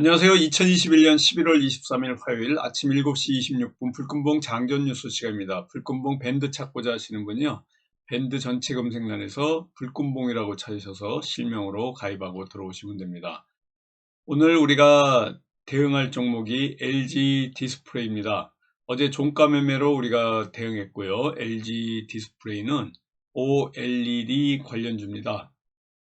안녕하세요. 2021년 11월 23일 화요일 아침 7시 26분 불금봉 장전 뉴스 시간입니다. 불금봉 밴드 찾고자 하시는 분이요. 밴드 전체 검색란에서 불금봉이라고 찾으셔서 실명으로 가입하고 들어오시면 됩니다. 오늘 우리가 대응할 종목이 LG 디스플레이입니다. 어제 종가 매매로 우리가 대응했고요. LG 디스플레이는 OLED 관련주입니다.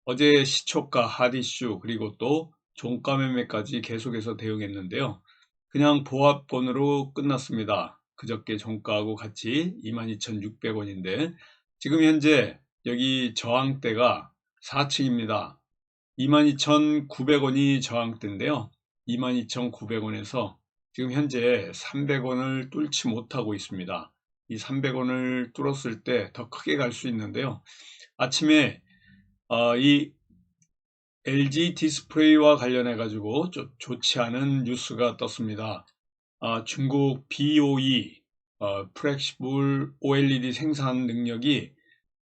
어제 시초가, 하디슈 그리고 또 종가 매매까지 계속해서 대응했는데요. 그냥 보합권으로 끝났습니다. 그저께 종가하고 같이 22,600원인데 지금 현재 여기 저항대가 4층입니다. 22,900원이 저항대인데요. 22,900원에서 지금 현재 300원을 뚫지 못하고 있습니다. 이 300원을 뚫었을 때 더 크게 갈 수 있는데요. 아침에 어, 이 LG 디스플레이와 관련해 가지고 좋지 않은 뉴스가 떴습니다. 아, 중국 BOE 어, 프렉시블 OLED 생산 능력이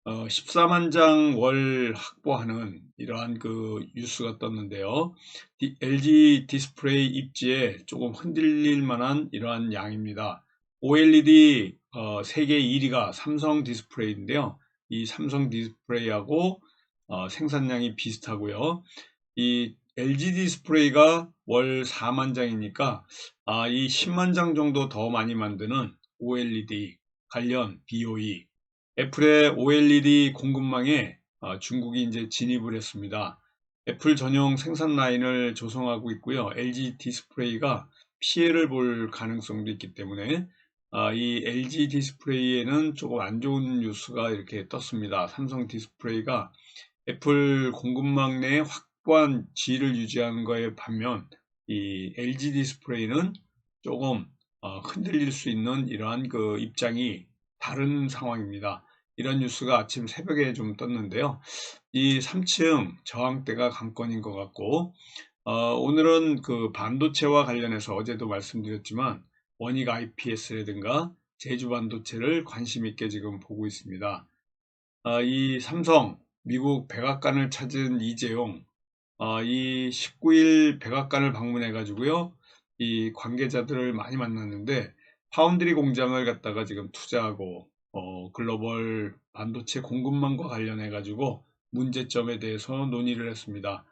어, 14만 장 월 확보하는 이러한 그 뉴스가 떴는데요. 디, LG 디스플레이 입지에 조금 흔들릴 만한 이러한 양입니다. OLED 어, 세계 1위가 삼성 디스플레이인데요. 이 삼성 디스플레이하고 어, 생산량이 비슷하고요. 이 LG 디스플레이가 월 4만 장이니까 아, 이 10만 장 정도 더 많이 만드는 OLED 관련 BOE 애플의 OLED 공급망에 어, 중국이 이제 진입을 했습니다. 애플 전용 생산 라인을 조성하고 있고요. LG 디스플레이가 피해를 볼 가능성도 있기 때문에 아, 이 LG 디스플레이에는 조금 안 좋은 뉴스가 이렇게 떴습니다. 삼성 디스플레이가 애플 공급망 내 확보한 지위를 유지하는 거에 반면 이 LG 디스플레이는 조금 어, 흔들릴 수 있는 이러한 그 입장이 다른 상황입니다. 이런 뉴스가 아침 새벽에 좀 떴는데요. 이 3층 저항대가 관건인 것 같고 어, 오늘은 그 반도체와 관련해서 어제도 말씀드렸지만 원익 IPS라든가 제주 반도체를 관심 있게 지금 보고 있습니다. 어, 이 삼성 미국 백악관을 찾은 이재용 어, 이 19일 백악관을 방문해 가지고요 이 관계자들을 많이 만났는데 파운드리 공장을 갖다가 지금 투자하고 어, 글로벌 반도체 공급망과 관련해 가지고 문제점에 대해서 논의를 했습니다.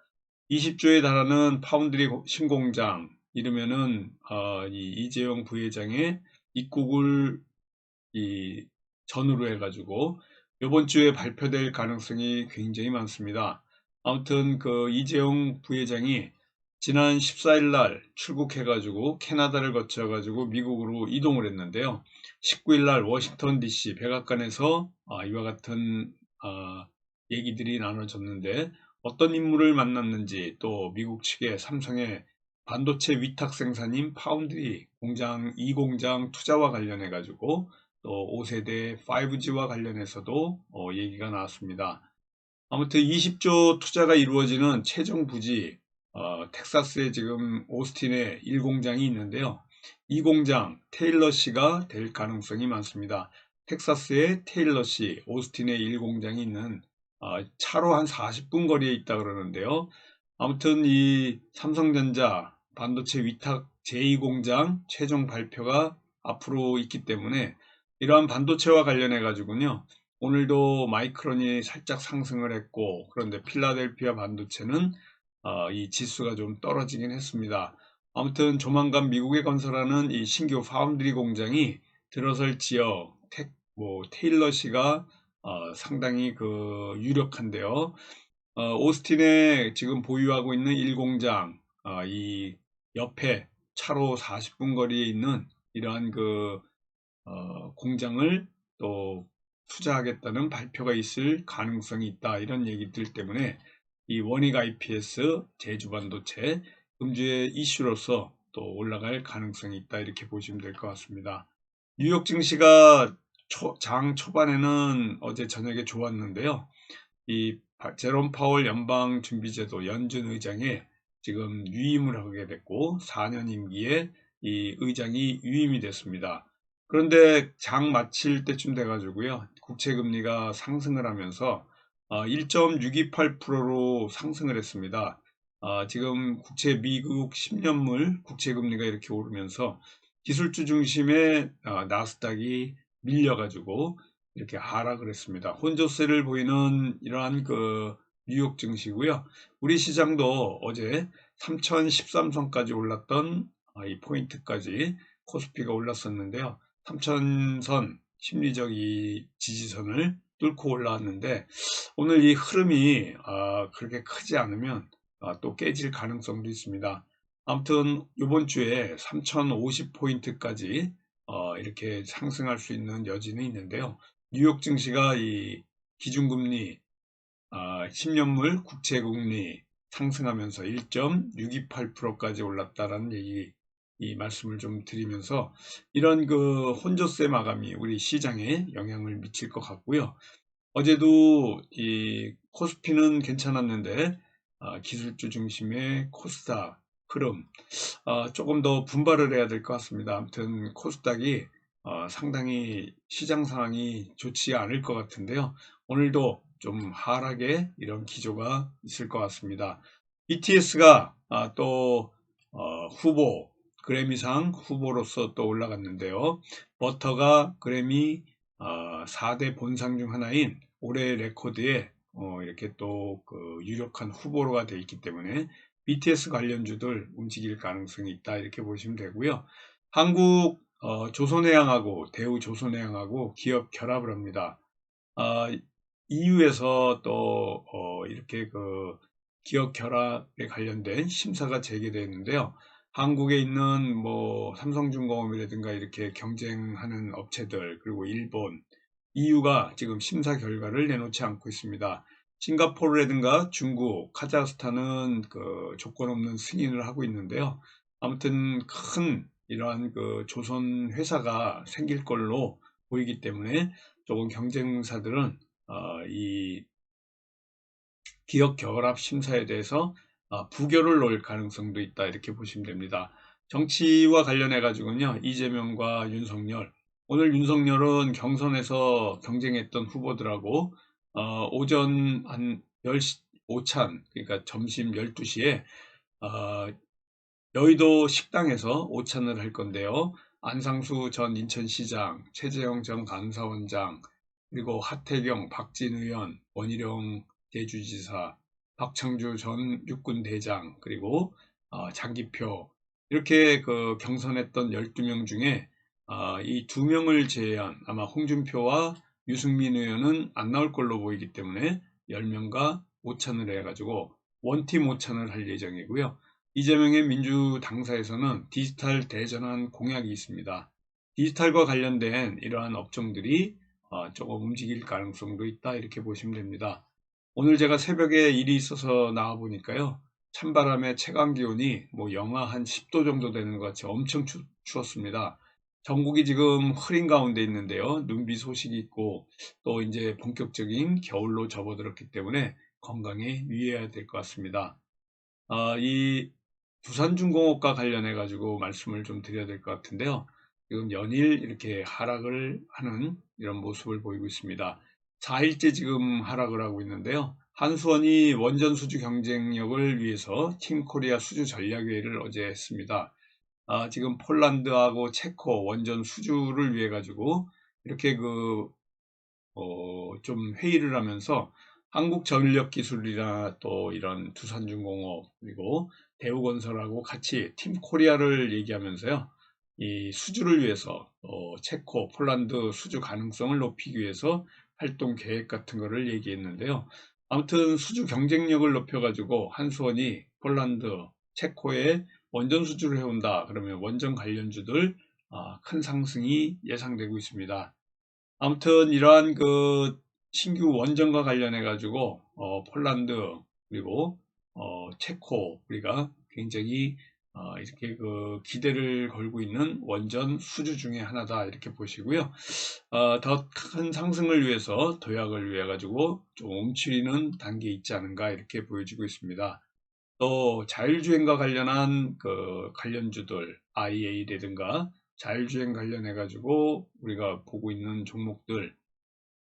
20조에 달하는 파운드리 신공장 이러면은 어, 이 이재용 부회장의 입국을 이 전후로 해가지고 이번 주에 발표될 가능성이 굉장히 많습니다. 아무튼 그 이재용 부회장이 지난 14일 날 출국해 가지고 캐나다를 거쳐 가지고 미국으로 이동을 했는데요. 19일 날 워싱턴 DC 백악관에서 아, 이와 같은 아, 얘기들이 나눠졌는데 어떤 인물을 만났는지 또 미국 측의 삼성의 반도체 위탁 생산인 파운드리 공장 2공장 투자와 관련해 가지고 또 5세대 5G와 관련해서도 어, 얘기가 나왔습니다. 아무튼 20조 투자가 이루어지는 최종 부지 어, 텍사스에 지금 오스틴에 1공장이 있는데요. 이 공장 테일러시가 될 가능성이 많습니다. 텍사스에 테일러시, 오스틴에 1공장이 있는 어, 차로 한 40분 거리에 있다 그러는데요. 아무튼 이 삼성전자 반도체 위탁 제2공장 최종 발표가 앞으로 있기 때문에 이러한 반도체와 관련해 가지고요. 오늘도 마이크론이 살짝 상승을 했고 그런데 필라델피아 반도체는 어, 이 지수가 좀 떨어지긴 했습니다. 아무튼 조만간 미국에 건설하는 이 신규 파운드리 공장이 들어설 지역 텍, 뭐 테일러 시가 어, 상당히 그 유력한데요. 어, 오스틴에 지금 보유하고 있는 1공장 어, 이 옆에 차로 40분 거리에 있는 이러한 그 어, 공장을 또 투자하겠다는 발표가 있을 가능성이 있다 이런 얘기들 때문에 이 원익 IPS 제주 반도체 음주의 이슈로서 또 올라갈 가능성이 있다 이렇게 보시면 될 것 같습니다. 뉴욕 증시가 초, 장 초반에는 어제 저녁에 좋았는데요. 이 제롬 파월 연방 준비제도 연준 의장에 지금 유임을 하게 됐고 4년 임기에 이 의장이 유임이 됐습니다. 그런데 장 마칠 때쯤 돼가지고요. 국채금리가 상승을 하면서 1.628%로 어, 상승을 했습니다. 아, 지금 국채 미국 10년물 국채금리가 이렇게 오르면서 기술주 중심의 아, 나스닥이 밀려가지고 이렇게 하락을 했습니다. 혼조세를 보이는 이러한 그 뉴욕 증시고요. 우리 시장도 어제 3013선까지 올랐던 아, 이 포인트까지 코스피가 올랐었는데요. 3000선 심리적 이 지지선을 뚫고 올라왔는데 오늘 이 흐름이 아, 그렇게 크지 않으면 아, 또 깨질 가능성도 있습니다. 아무튼 이번 주에 3050포인트까지 어, 이렇게 상승할 수 있는 여지는 있는데요. 뉴욕 증시가 이 기준금리 아, 10년물 국채금리 상승하면서 1.628%까지 올랐다라는 얘기 이 말씀을 좀 드리면서 이런 그 혼조세 마감이 우리 시장에 영향을 미칠 것 같고요. 어제도 이 코스피는 괜찮았는데 아, 기술주 중심의 코스닥 흐름 아, 조금 더 분발을 해야 될 것 같습니다. 아무튼 코스닥이 어, 상당히 시장 상황이 좋지 않을 것 같은데요. 오늘도 좀 하락의 이런 기조가 있을 것 같습니다. BTS가 아, 또 어, 후보 그래미상 후보로서 또 올라갔는데요. 버터가 그래미 어, 4대 본상 중 하나인 올해 레코드에 어, 이렇게 또그 유력한 후보로가 되어 있기 때문에 BTS 관련주들 움직일 가능성이 있다 이렇게 보시면 되고요. 한국 어, 조선해양하고 대우 조선해양하고 기업 결합을 합니다. 어, EU에서 또 어, 이렇게 그 기업 결합에 관련된 심사가 재개되었는데요. 한국에 있는 뭐 삼성중공업이라든가 이렇게 경쟁하는 업체들 그리고 일본, EU가 지금 심사 결과를 내놓지 않고 있습니다. 싱가포르라든가 중국, 카자흐스탄은 그 조건 없는 승인을 하고 있는데요. 아무튼 큰 이러한 그 조선 회사가 생길 걸로 보이기 때문에 조금 경쟁사들은 어, 이 기업 결합 심사에 대해서 어, 부결을 놓을 가능성도 있다 이렇게 보시면 됩니다. 정치와 관련해 가지고는요 이재명과 윤석열 오늘 윤석열은 경선에서 경쟁했던 후보들하고 어, 오전 한 10시 오찬 그러니까 점심 12시에 어, 여의도 식당에서 오찬을 할 건데요. 안상수 전 인천시장, 최재형 전 감사원장, 그리고 하태경, 박진 의원, 원희룡 대주지사, 박창주 전 육군 대장, 그리고 어, 장기표 이렇게 그 경선했던 12명 중에 어, 이두 명을 제외한 아마 홍준표와 유승민 의원은 안 나올 걸로 보이기 때문에 10명과 오찬을 해가지고 원팀 오찬을 할 예정이고요. 이재명의 민주당사에서는 디지털 대전환 공약이 있습니다. 디지털과 관련된 이러한 업종들이 어, 조금 움직일 가능성도 있다 이렇게 보시면 됩니다. 오늘 제가 새벽에 일이 있어서 나와 보니까요. 찬바람에 체감 기온이 뭐 영하 한 10도 정도 되는 것 같이 엄청 추, 추웠습니다. 전국이 지금 흐린 가운데 있는데요. 눈비 소식이 있고 또 이제 본격적인 겨울로 접어들었기 때문에 건강에 유의해야 될 것 같습니다. 어, 이 부산중공업과 관련해 가지고 말씀을 좀 드려야 될 것 같은데요. 지금 연일 이렇게 하락을 하는 이런 모습을 보이고 있습니다. 4일째 지금 하락을 하고 있는데요. 한수원이 원전 수주 경쟁력을 위해서 팀 코리아 수주 전략회의를 어제 했습니다. 아, 지금 폴란드하고 체코 원전 수주를 위해 가지고 이렇게 그, 어, 좀 회의를 하면서 한국전력기술이나 또 이런 두산중공업 그리고 대우건설하고 같이 팀 코리아를 얘기하면서요. 이 수주를 위해서 어, 체코, 폴란드 수주 가능성을 높이기 위해서 활동 계획 같은 거를 얘기했는데요. 아무튼 수주 경쟁력을 높여가지고 한수원이 폴란드, 체코에 원전 수주를 해온다. 그러면 원전 관련주들 어, 큰 상승이 예상되고 있습니다. 아무튼 이러한 그 신규 원전과 관련해 가지고 어, 폴란드 그리고 어, 체코 우리가 굉장히 어, 이렇게 그 기대를 걸고 있는 원전 수주 중에 하나다 이렇게 보시고요. 어, 더 큰 상승을 위해서 도약을 위해 가지고 좀 움츠리는 단계에 있지 않은가 이렇게 보여지고 있습니다. 또 자율주행과 관련한 그 관련주들 IA라든가 자율주행 관련해 가지고 우리가 보고 있는 종목들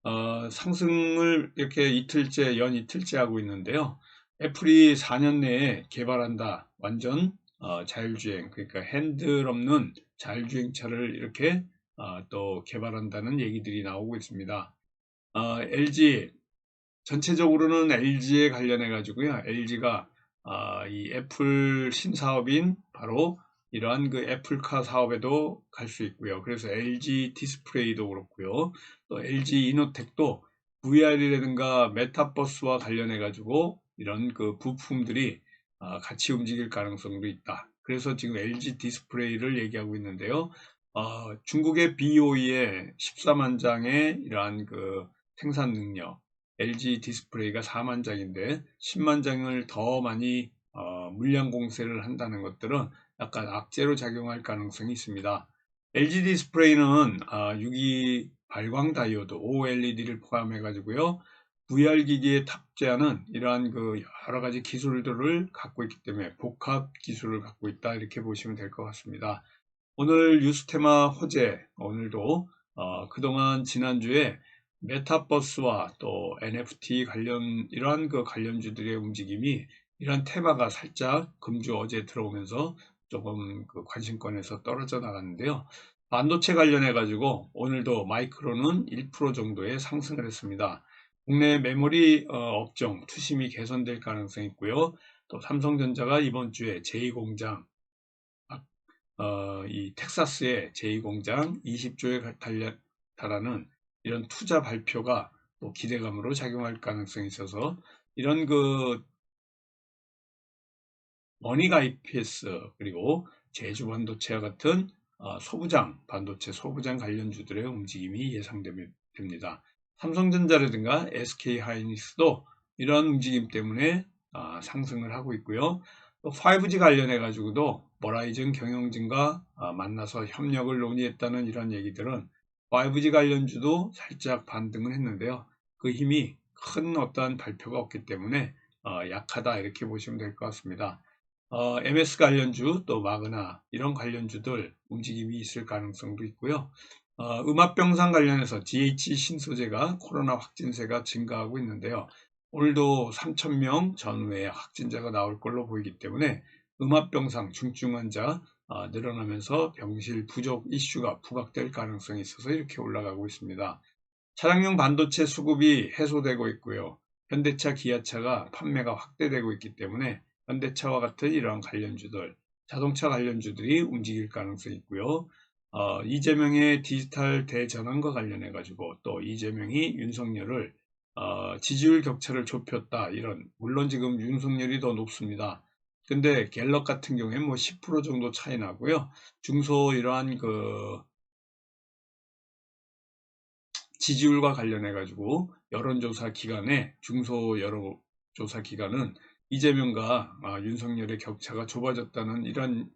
어, 상승을 이렇게 이틀째 연 이틀째 하고 있는데요. 애플이 4년 내에 개발한다. 완전 어, 자율주행, 그러니까 핸들 없는 자율주행차를 이렇게 어, 또 개발한다는 얘기들이 나오고 있습니다. 어, LG 전체적으로는 LG에 관련해 가지고요. LG가 아, 이 애플 신사업인 바로 이러한 그 애플카 사업에도 갈 수 있고요. 그래서 LG 디스플레이도 그렇고요. 또 LG 이노텍도 VR이라든가 메타버스와 관련해 가지고 이런 그 부품들이 아, 같이 움직일 가능성도 있다. 그래서 지금 LG 디스플레이를 얘기하고 있는데요. 어, 중국의 BOE의 14만 장의 이러한 그 생산 능력, LG 디스플레이가 4만 장인데 10만 장을 더 많이 어, 물량 공세를 한다는 것들은 약간 악재로 작용할 가능성이 있습니다. LG 디스플레이는 아, 유기 발광 다이오드 OLED를 포함해 가지고요. VR 기기에 탑재하는 이러한 그 여러 가지 기술들을 갖고 있기 때문에 복합 기술을 갖고 있다 이렇게 보시면 될 것 같습니다. 오늘 뉴스 테마 호재 오늘도 어, 그동안 지난주에 메타버스와 또 NFT 관련 이러한 그 관련주들의 움직임이 이런 테마가 살짝 금주 어제 들어오면서 조금 그 관심권에서 떨어져 나갔는데요. 반도체 관련해 가지고 오늘도 마이크로는 1% 정도의 상승을 했습니다. 국내 메모리 어, 업종 투심이 개선될 가능성이 있고요. 또 삼성전자가 이번 주에 제2공장 아, 어, 이 텍사스의 제2공장 20조에 달하는 이런 투자 발표가 또 기대감으로 작용할 가능성이 있어서 이런 그 머니가 IPS 그리고 제주 반도체와 같은 어, 소부장, 반도체 소부장 관련주들의 움직임이 예상됩니다. 삼성전자라든가 SK하이닉스도 이런 움직임 때문에 어, 상승을 하고 있고요. 또 5G 관련해 가지고도 버라이즌 경영진과 어, 만나서 협력을 논의했다는 이런 얘기들은 5G 관련주도 살짝 반등을 했는데요. 그 힘이 큰 어떠한 발표가 없기 때문에 어, 약하다 이렇게 보시면 될 것 같습니다. 어, MS 관련주 또 마그나 이런 관련주들 움직임이 있을 가능성도 있고요. 어, 음압병상 관련해서 GH 신소재가 코로나 확진세가 증가하고 있는데요. 오늘도 3,000명 전후에 확진자가 나올 걸로 보이기 때문에 음압병상 중증 환자 어, 늘어나면서 병실 부족 이슈가 부각될 가능성이 있어서 이렇게 올라가고 있습니다. 차량용 반도체 수급이 해소되고 있고요. 현대차, 기아차가 판매가 확대되고 있기 때문에 현대차와 같은 이러한 관련주들, 자동차 관련주들이 움직일 가능성이 있고요. 어, 이재명의 디지털 대전환과 관련해 가지고 또 이재명이 윤석열을 어, 지지율 격차를 좁혔다 이런 물론 지금 윤석열이 더 높습니다. 근데 갤럽 같은 경우에 뭐 10% 정도 차이 나고요. 중소 이러한 그 지지율과 관련해 가지고 여론조사 기간에 중소 여론조사 기간은 이재명과 아, 윤석열의 격차가 좁아졌다는 이런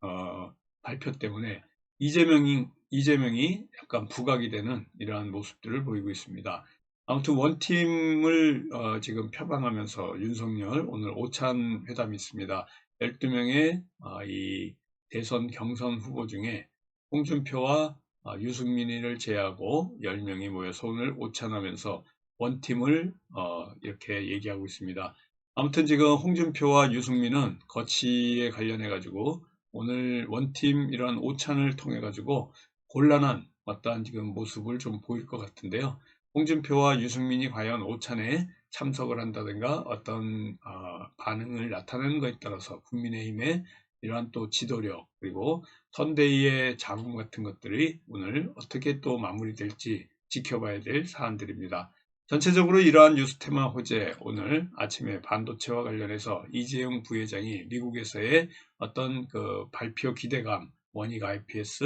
어, 발표 때문에 이재명이 이재명이 약간 부각이 되는 이러한 모습들을 보이고 있습니다. 아무튼 원팀을 어, 지금 표방하면서 윤석열 오늘 오찬 회담이 있습니다. 12명의 어, 이 대선 경선 후보 중에 홍준표와 어, 유승민이를 제외하고 10명이 모여서 오늘 오찬하면서 원팀을 어, 이렇게 얘기하고 있습니다. 아무튼 지금 홍준표와 유승민은 거치에 관련해 가지고 오늘 원팀 이런 오찬을 통해 가지고 곤란한 어떠한 지금 모습을 좀 보일 것 같은데요. 홍준표와 유승민이 과연 오찬에 참석을 한다든가 어떤 어, 반응을 나타내는 것에 따라서 국민의힘의 이러한 또 지도력 그리고 선대위의 자금 같은 것들이 오늘 어떻게 또 마무리될지 지켜봐야 될 사안들입니다. 전체적으로 이러한 뉴스 테마 호재 오늘 아침에 반도체와 관련해서 이재용 부회장이 미국에서의 어떤 그 발표 기대감 원익 IPS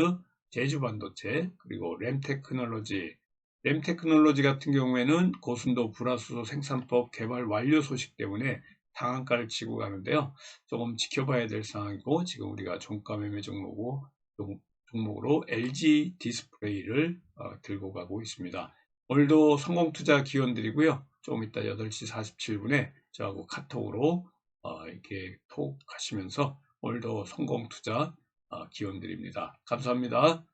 제주 반도체 그리고 램 테크놀로지 램 테크놀로지 같은 경우에는 고순도 불화수소 생산법 개발 완료 소식 때문에 상한가를 치고 가는데요. 조금 지켜봐야 될 상황이고 지금 우리가 종가 매매 종목으로, 종목으로 LG 디스플레이를 어, 들고 가고 있습니다. 오늘도 성공투자 기원 드리고요. 조금 이따 8시 47분에 저하고 카톡으로 어, 이렇게 톡 하시면서 오늘도 성공투자 어, 기원 드립니다. 감사합니다.